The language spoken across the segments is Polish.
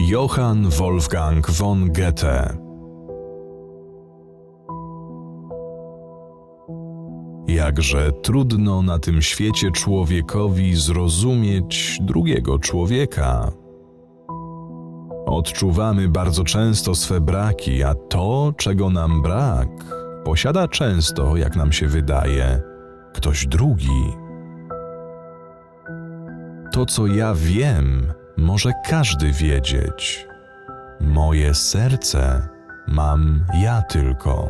Johann Wolfgang von Goethe Jakże trudno na tym świecie człowiekowi zrozumieć drugiego człowieka. Odczuwamy bardzo często swe braki, a to, czego nam brak, posiada często, jak nam się wydaje, ktoś drugi. To, co ja wiem, może każdy wiedzieć. Moje serce mam ja tylko.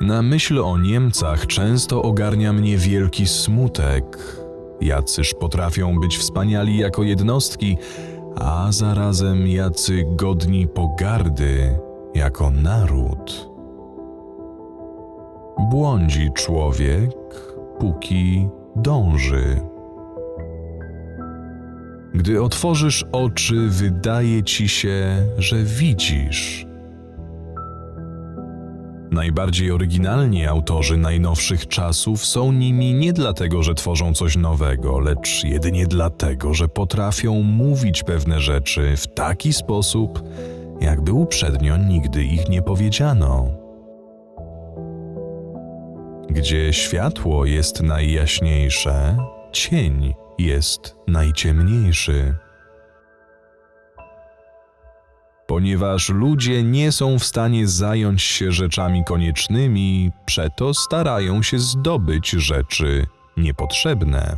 Na myśl o Niemcach często ogarnia mnie wielki smutek. Jacyż potrafią być wspaniali jako jednostki, a zarazem jacy godni pogardy jako naród. Błądzi człowiek, póki dąży. Gdy otworzysz oczy, wydaje ci się, że widzisz. Najbardziej oryginalni autorzy najnowszych czasów są nimi nie dlatego, że tworzą coś nowego, lecz jedynie dlatego, że potrafią mówić pewne rzeczy w taki sposób, jakby uprzednio nigdy ich nie powiedziano. Gdzie światło jest najjaśniejsze, cień jest najciemniejszy. Ponieważ ludzie nie są w stanie zająć się rzeczami koniecznymi, przeto starają się zdobyć rzeczy niepotrzebne.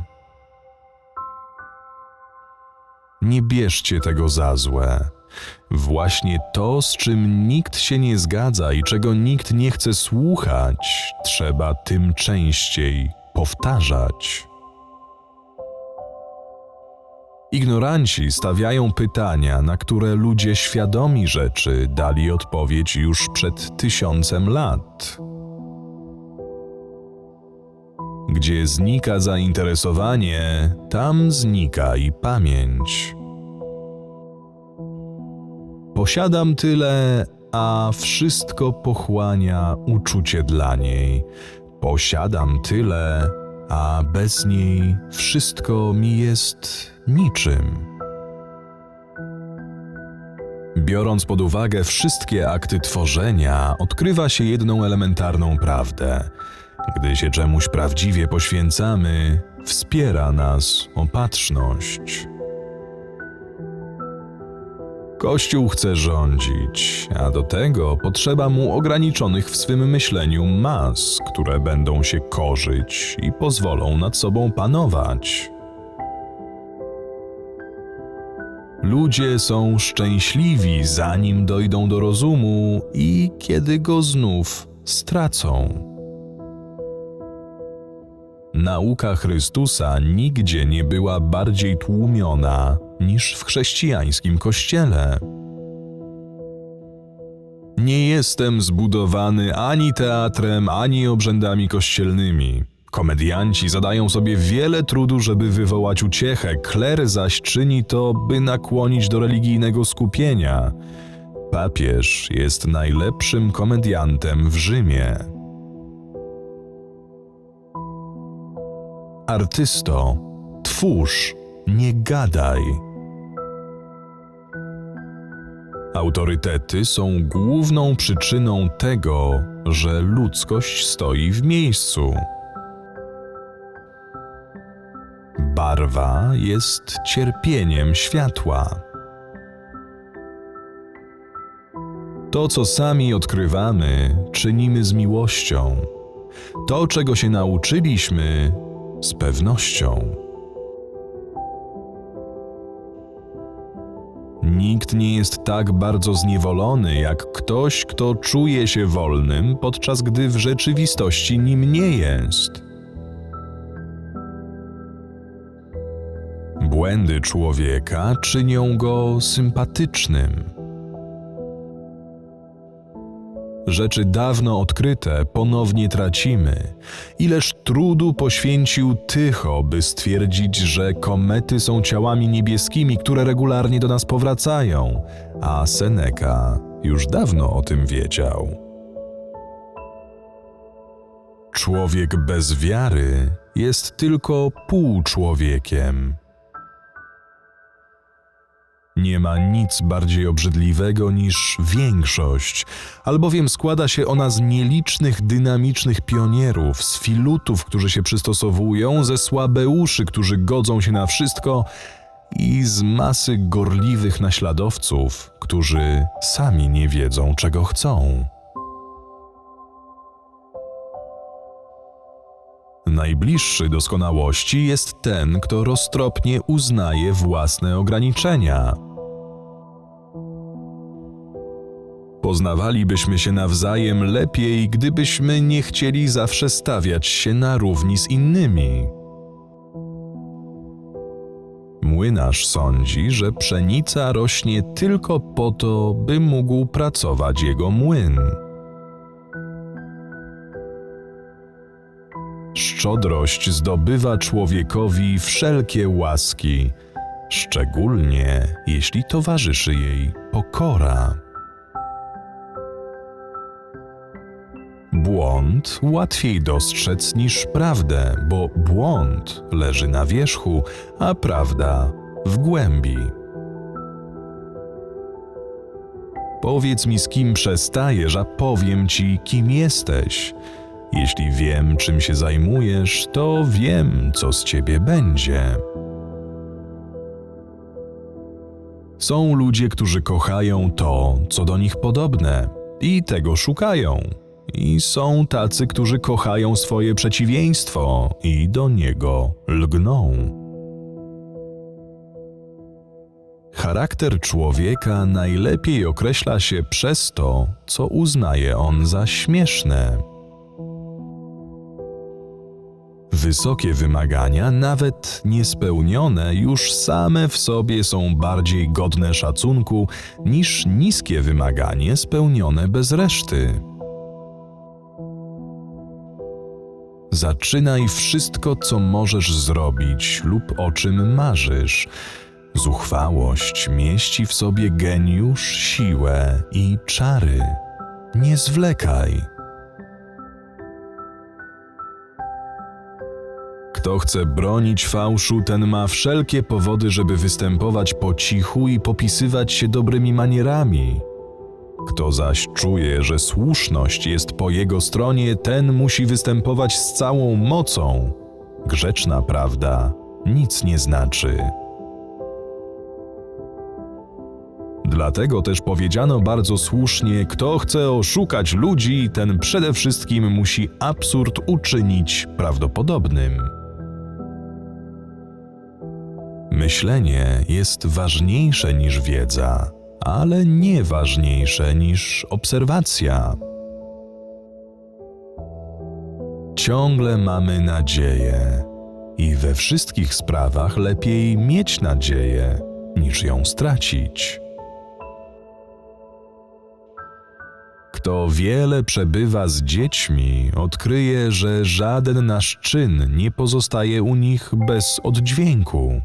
Nie bierzcie tego za złe. Właśnie to, z czym nikt się nie zgadza i czego nikt nie chce słuchać, trzeba tym częściej powtarzać. Ignoranci stawiają pytania, na które ludzie świadomi rzeczy dali odpowiedź już przed tysiącem lat. Gdzie znika zainteresowanie, tam znika i pamięć. Posiadam tyle, a wszystko pochłania uczucie dla niej. Posiadam tyle, a bez niej wszystko mi jest niczym. Biorąc pod uwagę wszystkie akty tworzenia, odkrywa się jedną elementarną prawdę. Gdy się czemuś prawdziwie poświęcamy, wspiera nas opatrzność. Kościół chce rządzić, a do tego potrzeba mu ograniczonych w swym myśleniu mas, które będą się korzyć i pozwolą nad sobą panować. Ludzie są szczęśliwi, zanim dojdą do rozumu i kiedy go znów stracą. Nauka Chrystusa nigdzie nie była bardziej tłumiona niż w chrześcijańskim kościele. Nie jestem zbudowany ani teatrem, ani obrzędami kościelnymi. Komedianci zadają sobie wiele trudu, żeby wywołać uciechę, kler zaś czyni to, by nakłonić do religijnego skupienia. Papież jest najlepszym komediantem w Rzymie. Artysto, twórz, nie gadaj. Autorytety są główną przyczyną tego, że ludzkość stoi w miejscu. Barwa jest cierpieniem światła. To, co sami odkrywamy, czynimy z miłością. To, czego się nauczyliśmy, z pewnością. Nikt nie jest tak bardzo zniewolony jak ktoś, kto czuje się wolnym, podczas gdy w rzeczywistości nim nie jest. Błędy człowieka czynią go sympatycznym. Rzeczy dawno odkryte ponownie tracimy. Ileż trudu poświęcił Tycho, by stwierdzić, że komety są ciałami niebieskimi, które regularnie do nas powracają, a Seneca już dawno o tym wiedział. Człowiek bez wiary jest tylko pół człowiekiem. Nie ma nic bardziej obrzydliwego niż większość, albowiem składa się ona z nielicznych dynamicznych pionierów, z filutów, którzy się przystosowują, ze słabeuszy, którzy godzą się na wszystko i z masy gorliwych naśladowców, którzy sami nie wiedzą, czego chcą. Najbliższy doskonałości jest ten, kto roztropnie uznaje własne ograniczenia. Poznawalibyśmy się nawzajem lepiej, gdybyśmy nie chcieli zawsze stawiać się na równi z innymi. Młynarz sądzi, że pszenica rośnie tylko po to, by mógł pracować jego młyn. Szczodrość zdobywa człowiekowi wszelkie łaski, szczególnie jeśli towarzyszy jej pokora. Błąd łatwiej dostrzec niż prawdę, bo błąd leży na wierzchu, a prawda w głębi. Powiedz mi, z kim przestajesz, a powiem ci, kim jesteś. Jeśli wiem, czym się zajmujesz, to wiem, co z ciebie będzie. Są ludzie, którzy kochają to, co do nich podobne, i tego szukają. I są tacy, którzy kochają swoje przeciwieństwo i do niego lgną. Charakter człowieka najlepiej określa się przez to, co uznaje on za śmieszne. Wysokie wymagania, nawet niespełnione, już same w sobie są bardziej godne szacunku niż niskie wymaganie spełnione bez reszty. Zaczynaj wszystko, co możesz zrobić lub o czym marzysz. Zuchwałość mieści w sobie geniusz, siłę i czary. Nie zwlekaj. Kto chce bronić fałszu, ten ma wszelkie powody, żeby występować po cichu i popisywać się dobrymi manierami. Kto zaś czuje, że słuszność jest po jego stronie, ten musi występować z całą mocą. Grzeczna prawda nic nie znaczy. Dlatego też powiedziano bardzo słusznie: kto chce oszukać ludzi, ten przede wszystkim musi absurd uczynić prawdopodobnym. Myślenie jest ważniejsze niż wiedza, ale nie ważniejsze niż obserwacja. Ciągle mamy nadzieję i we wszystkich sprawach lepiej mieć nadzieję niż ją stracić. Kto wiele przebywa z dziećmi, odkryje, że żaden nasz czyn nie pozostaje u nich bez oddźwięku.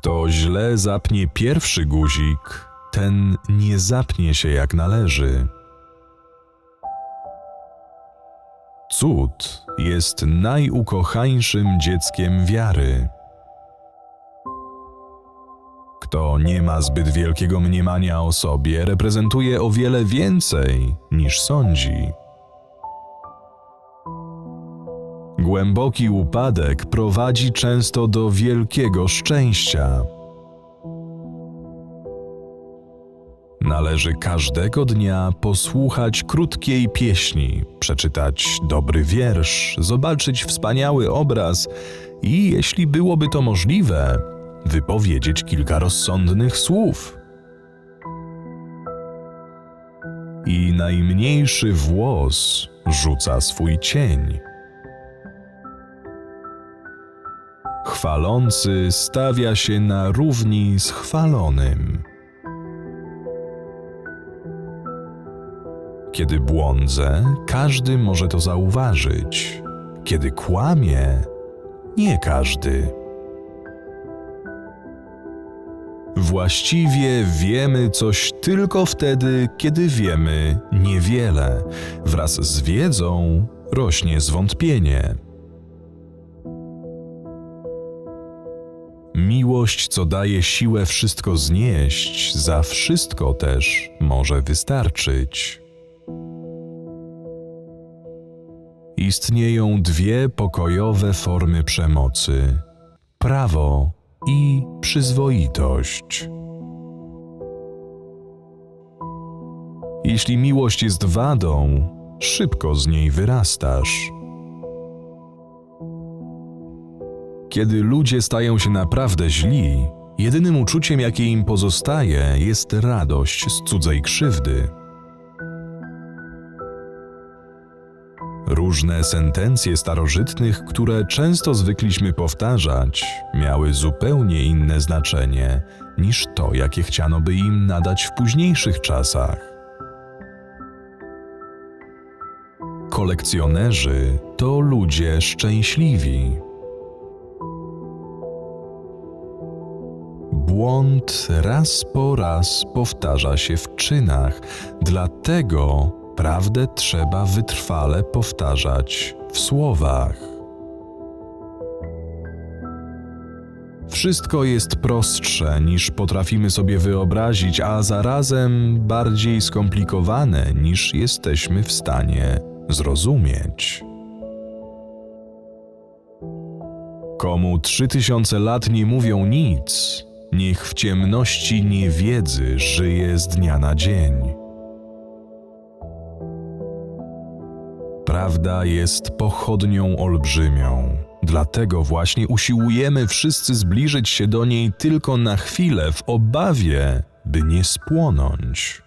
Kto źle zapnie pierwszy guzik, ten nie zapnie się jak należy. Cud jest najukochańszym dzieckiem wiary. Kto nie ma zbyt wielkiego mniemania o sobie, reprezentuje o wiele więcej niż sądzi. Głęboki upadek prowadzi często do wielkiego szczęścia. Należy każdego dnia posłuchać krótkiej pieśni, przeczytać dobry wiersz, zobaczyć wspaniały obraz i, jeśli byłoby to możliwe, wypowiedzieć kilka rozsądnych słów. I najmniejszy włos rzuca swój cień. Chwalący stawia się na równi z chwalonym. Kiedy błądzę, każdy może to zauważyć. Kiedy kłamie, nie każdy. Właściwie wiemy coś tylko wtedy, kiedy wiemy niewiele. Wraz z wiedzą rośnie zwątpienie. Miłość, co daje siłę wszystko znieść, za wszystko też może wystarczyć. Istnieją dwie pokojowe formy przemocy: prawo i przyzwoitość. Jeśli miłość jest wadą, szybko z niej wyrastasz. Kiedy ludzie stają się naprawdę źli, jedynym uczuciem, jakie im pozostaje, jest radość z cudzej krzywdy. Różne sentencje starożytnych, które często zwykliśmy powtarzać, miały zupełnie inne znaczenie niż to, jakie chciano by im nadać w późniejszych czasach. Kolekcjonerzy to ludzie szczęśliwi. Błąd raz po raz powtarza się w czynach, dlatego prawdę trzeba wytrwale powtarzać w słowach. Wszystko jest prostsze niż potrafimy sobie wyobrazić, a zarazem bardziej skomplikowane niż jesteśmy w stanie zrozumieć. Komu trzy tysiące lat nie mówią nic, niech w ciemności niewiedzy żyje z dnia na dzień. Prawda jest pochodnią olbrzymią, dlatego właśnie usiłujemy wszyscy zbliżyć się do niej tylko na chwilę, w obawie, by nie spłonąć.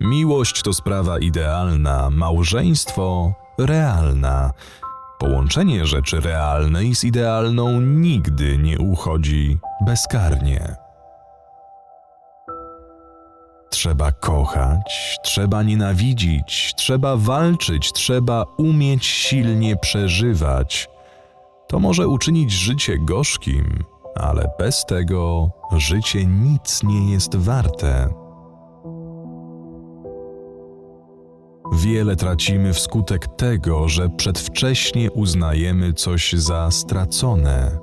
Miłość to sprawa idealna, małżeństwo realna. Połączenie rzeczy realnej z idealną nigdy nie uchodzi bezkarnie. Trzeba kochać, trzeba nienawidzić, trzeba walczyć, trzeba umieć silnie przeżywać. To może uczynić życie gorzkim, ale bez tego życie nic nie jest warte. Wiele tracimy wskutek tego, że przedwcześnie uznajemy coś za stracone.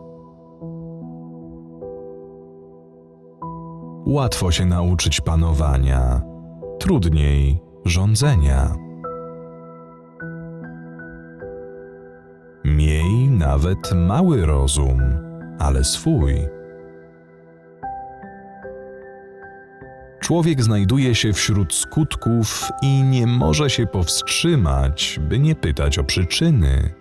Łatwo się nauczyć panowania, trudniej rządzenia. Miej nawet mały rozum, ale swój. Człowiek znajduje się wśród skutków i nie może się powstrzymać, by nie pytać o przyczyny.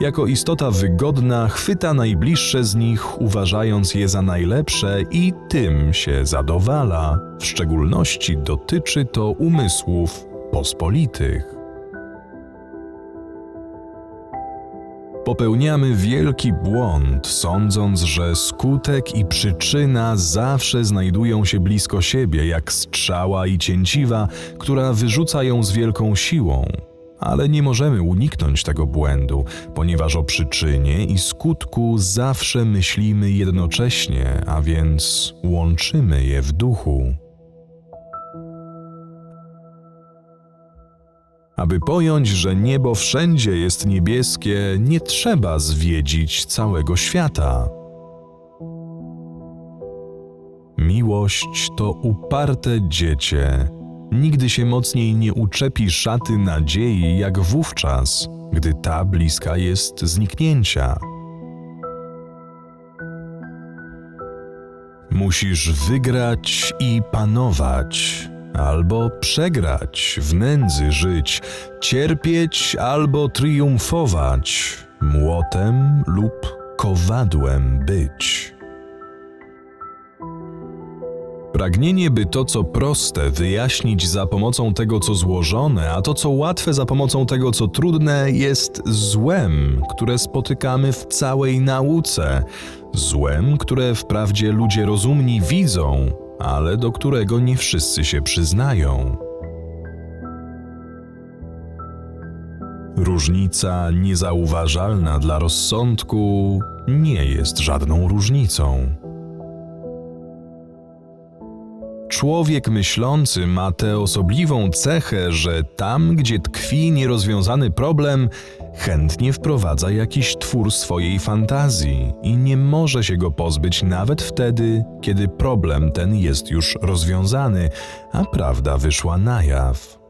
Jako istota wygodna chwyta najbliższe z nich, uważając je za najlepsze i tym się zadowala. W szczególności dotyczy to umysłów pospolitych. Popełniamy wielki błąd, sądząc, że skutek i przyczyna zawsze znajdują się blisko siebie, jak strzała i cięciwa, która wyrzuca ją z wielką siłą. Ale nie możemy uniknąć tego błędu, ponieważ o przyczynie i skutku zawsze myślimy jednocześnie, a więc łączymy je w duchu. Aby pojąć, że niebo wszędzie jest niebieskie, nie trzeba zwiedzić całego świata. Miłość to uparte dziecię. Nigdy się mocniej nie uczepi szaty nadziei, jak wówczas, gdy ta bliska jest zniknięcia. Musisz wygrać i panować albo przegrać, w nędzy żyć, cierpieć albo triumfować, młotem lub kowadłem być. Pragnienie, by to, co proste, wyjaśnić za pomocą tego, co złożone, a to, co łatwe, za pomocą tego, co trudne, jest złem, które spotykamy w całej nauce, złem, które wprawdzie ludzie rozumni widzą, ale do którego nie wszyscy się przyznają. Różnica niezauważalna dla rozsądku nie jest żadną różnicą. Człowiek myślący ma tę osobliwą cechę, że tam, gdzie tkwi nierozwiązany problem, chętnie wprowadza jakiś twór swojej fantazji i nie może się go pozbyć nawet wtedy, kiedy problem ten jest już rozwiązany, a prawda wyszła na jaw.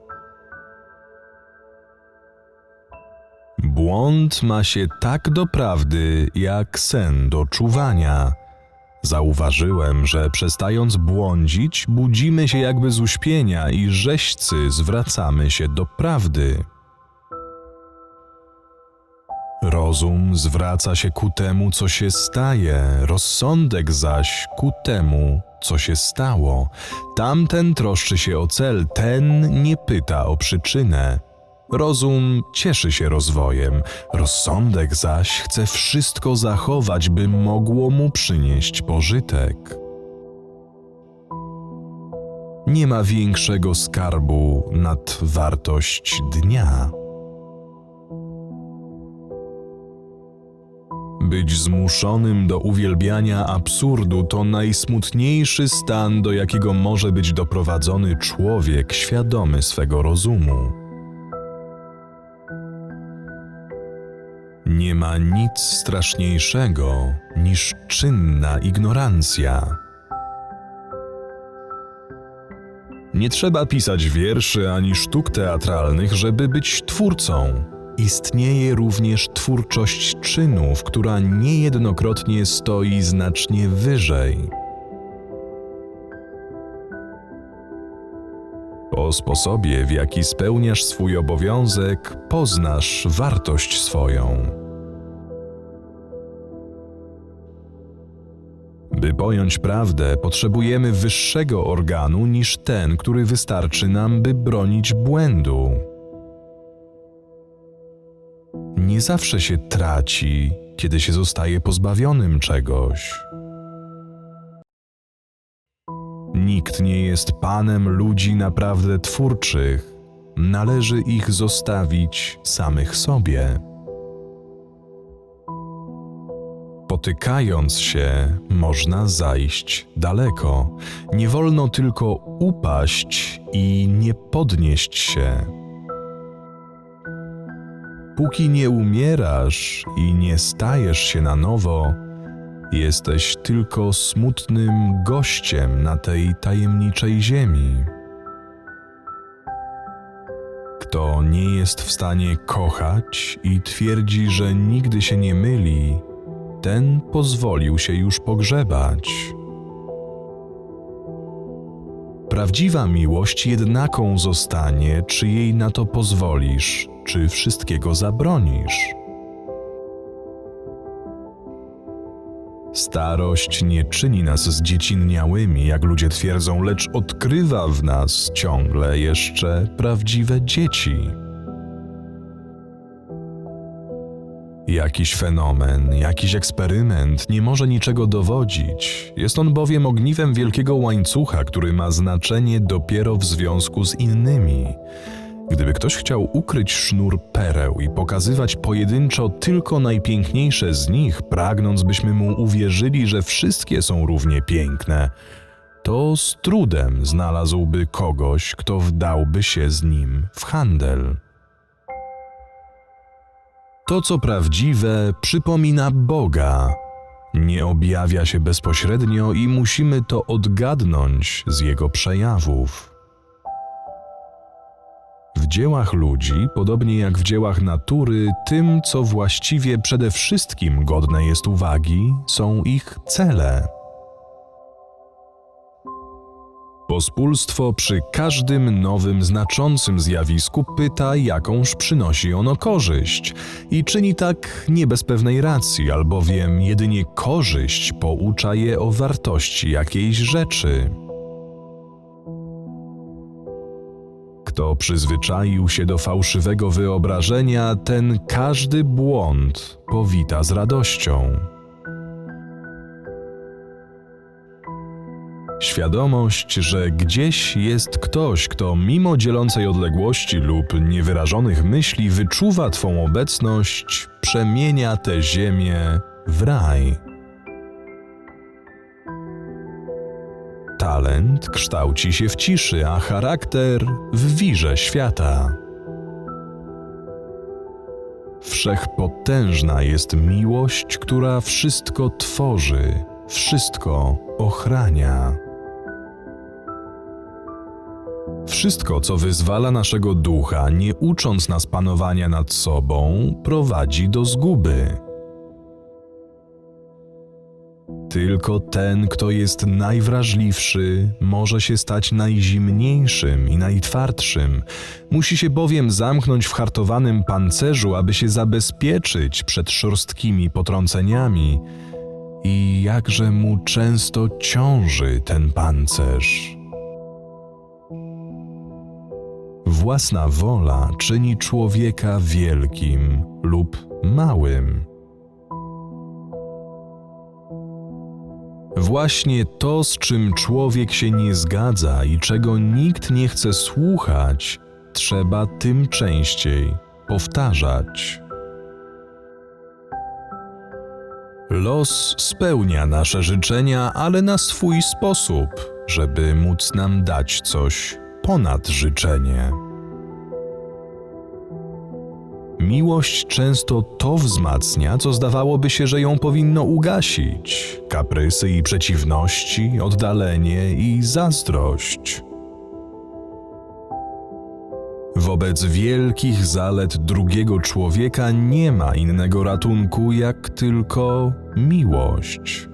Błąd ma się tak do prawdy, jak sen do czuwania. Zauważyłem, że przestając błądzić, budzimy się jakby z uśpienia i rzeźcy zwracamy się do prawdy. Rozum zwraca się ku temu, co się staje, rozsądek zaś ku temu, co się stało. Tamten troszczy się o cel, ten nie pyta o przyczynę. Rozum cieszy się rozwojem, rozsądek zaś chce wszystko zachować, by mogło mu przynieść pożytek. Nie ma większego skarbu nad wartość dnia. Być zmuszonym do uwielbiania absurdu to najsmutniejszy stan, do jakiego może być doprowadzony człowiek świadomy swego rozumu. Nie ma nic straszniejszego niż czynna ignorancja. Nie trzeba pisać wierszy ani sztuk teatralnych, żeby być twórcą. Istnieje również twórczość czynów, która niejednokrotnie stoi znacznie wyżej. Po sposobie, w jaki spełniasz swój obowiązek, poznasz wartość swoją. By pojąć prawdę, potrzebujemy wyższego organu niż ten, który wystarczy nam, by bronić błędu. Nie zawsze się traci, kiedy się zostaje pozbawionym czegoś. Nikt nie jest panem ludzi naprawdę twórczych, należy ich zostawić samych sobie. Potykając się, można zajść daleko. Nie wolno tylko upaść i nie podnieść się. Póki nie umierasz i nie stajesz się na nowo, jesteś tylko smutnym gościem na tej tajemniczej ziemi. Kto nie jest w stanie kochać i twierdzi, że nigdy się nie myli, ten pozwolił się już pogrzebać. Prawdziwa miłość jednaką zostanie, czy jej na to pozwolisz, czy wszystkiego zabronisz. Starość nie czyni nas zdziecinniałymi, jak ludzie twierdzą, lecz odkrywa w nas ciągle jeszcze prawdziwe dzieci. Jakiś fenomen, jakiś eksperyment nie może niczego dowodzić. Jest on bowiem ogniwem wielkiego łańcucha, który ma znaczenie dopiero w związku z innymi. Gdyby ktoś chciał ukryć sznur pereł i pokazywać pojedynczo tylko najpiękniejsze z nich, pragnąc byśmy mu uwierzyli, że wszystkie są równie piękne, to z trudem znalazłby kogoś, kto wdałby się z nim w handel. To, co prawdziwe, przypomina Boga. Nie objawia się bezpośrednio i musimy to odgadnąć z jego przejawów. W dziełach ludzi, podobnie jak w dziełach natury, tym, co właściwie przede wszystkim godne jest uwagi, są ich cele. Pospólstwo przy każdym nowym znaczącym zjawisku pyta, jakąż przynosi ono korzyść i czyni tak nie bez pewnej racji, albowiem jedynie korzyść poucza je o wartości jakiejś rzeczy. Kto przyzwyczaił się do fałszywego wyobrażenia, ten każdy błąd powita z radością. Świadomość, że gdzieś jest ktoś, kto mimo dzielącej odległości lub niewyrażonych myśli wyczuwa Twą obecność, przemienia tę ziemię w raj. Talent kształci się w ciszy, a charakter w wirze świata. Wszechpotężna jest miłość, która wszystko tworzy, wszystko ochrania. Wszystko, co wyzwala naszego ducha, nie ucząc nas panowania nad sobą, prowadzi do zguby. Tylko ten, kto jest najwrażliwszy, może się stać najzimniejszym i najtwardszym. Musi się bowiem zamknąć w hartowanym pancerzu, aby się zabezpieczyć przed szorstkimi potrąceniami. I jakże mu często ciąży ten pancerz. Własna wola czyni człowieka wielkim lub małym. Właśnie to, z czym człowiek się nie zgadza i czego nikt nie chce słuchać, trzeba tym częściej powtarzać. Los spełnia nasze życzenia, ale na swój sposób, żeby móc nam dać coś ponad życzenie. Miłość często to wzmacnia, co zdawałoby się, że ją powinno ugasić. Kaprysy i przeciwności, oddalenie i zazdrość. Wobec wielkich zalet drugiego człowieka nie ma innego ratunku jak tylko miłość.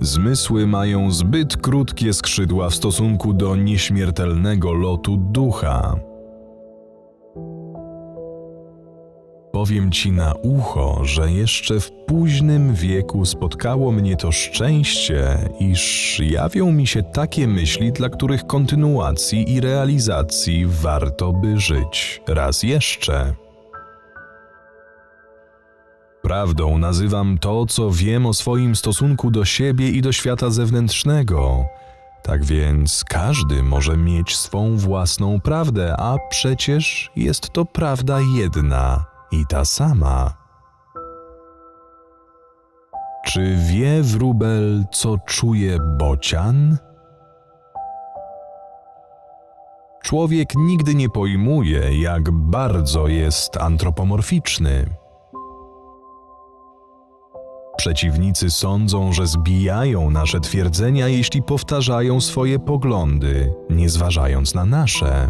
Zmysły mają zbyt krótkie skrzydła w stosunku do nieśmiertelnego lotu ducha. Powiem ci na ucho, że jeszcze w późnym wieku spotkało mnie to szczęście, iż jawią mi się takie myśli, dla których kontynuacji i realizacji warto by żyć raz jeszcze. Prawdą nazywam to, co wiem o swoim stosunku do siebie i do świata zewnętrznego. Tak więc każdy może mieć swą własną prawdę, a przecież jest to prawda jedna i ta sama. Czy wie wróbel, co czuje bocian? Człowiek nigdy nie pojmuje, jak bardzo jest antropomorficzny. Przeciwnicy sądzą, że zbijają nasze twierdzenia, jeśli powtarzają swoje poglądy, nie zważając na nasze.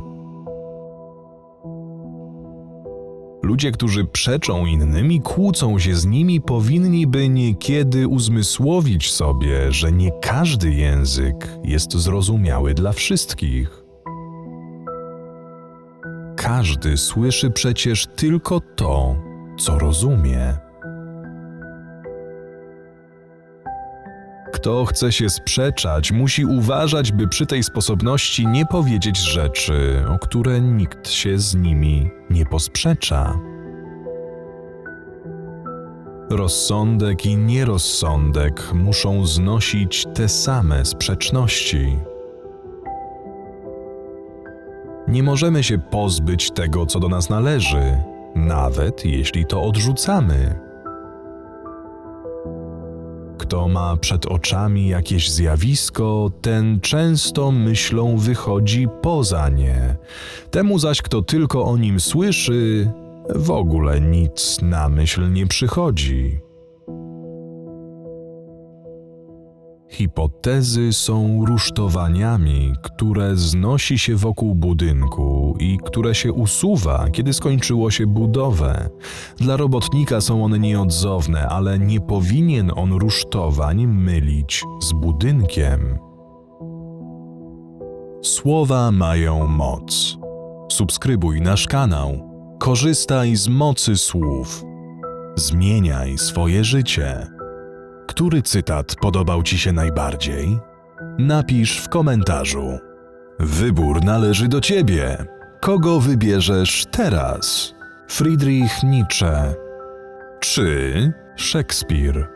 Ludzie, którzy przeczą innym i kłócą się z nimi, powinni by niekiedy uzmysłowić sobie, że nie każdy język jest zrozumiały dla wszystkich. Każdy słyszy przecież tylko to, co rozumie. Kto chce się sprzeczać, musi uważać, by przy tej sposobności nie powiedzieć rzeczy, o które nikt się z nimi nie posprzecza. Rozsądek i nierozsądek muszą znosić te same sprzeczności. Nie możemy się pozbyć tego, co do nas należy, nawet jeśli to odrzucamy. Kto ma przed oczami jakieś zjawisko, ten często myślą wychodzi poza nie. Temu zaś, kto tylko o nim słyszy, w ogóle nic na myśl nie przychodzi. Hipotezy są rusztowaniami, które znosi się wokół budynku i które się usuwa, kiedy skończyło się budowę. Dla robotnika są one nieodzowne, ale nie powinien on rusztowań mylić z budynkiem. Słowa mają moc. Subskrybuj nasz kanał. Korzystaj z mocy słów. Zmieniaj swoje życie. Który cytat podobał Ci się najbardziej? Napisz w komentarzu. Wybór należy do Ciebie. Kogo wybierzesz teraz? Friedrich Nietzsche czy Szekspir?